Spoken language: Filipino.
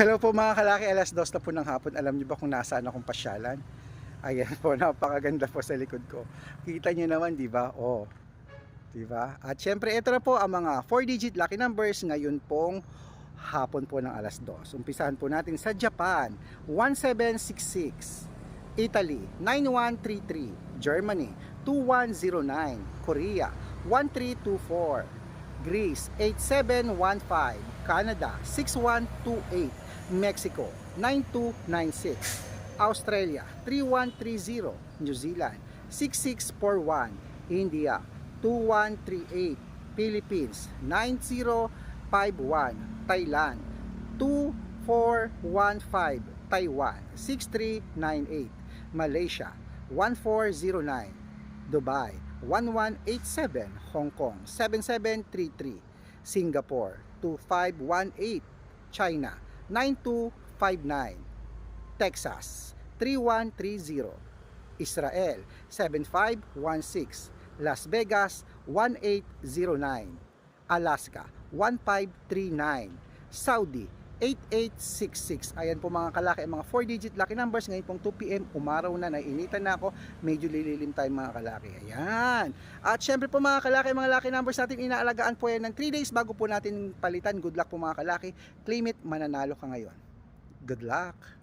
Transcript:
Hello po mga kalaki, alas dos na po ng hapon. Alam niyo ba kung nasaan akong pasyalan? Ayan po, napakaganda po sa likod ko. Kita niyo naman, di ba? Oh, di ba? At syempre, ito na po ang mga 4-digit lucky numbers ngayon pong hapon po ng alas dos. Umpisahan po natin sa Japan, 1766. Italy, 9133. Germany, 2109. Korea, 1324. Greece 8715, Canada 6128, Mexico 9296, Australia 3130, New Zealand 6641, India 2138, Philippines 9051, Thailand 2415, Taiwan 6398, Malaysia 1409, Dubai 1187, Hong Kong 7733, Singapore 2518, China 9259, Texas 3130, Israel 7516, Las Vegas 1809, Alaska 1539, Saudi 8866. Ayan po mga kalaki, mga 4-digit lucky numbers. Ngayon pong 2pm, umaraw na, nainitan na ako. Medyo lililim tayo mga kalaki. Ayan. At syempre po mga kalaki, mga lucky numbers natin, inaalagaan po yan ng 3 days bago po natin palitan. Good luck po mga kalaki. Claim it, mananalo ka ngayon. Good luck.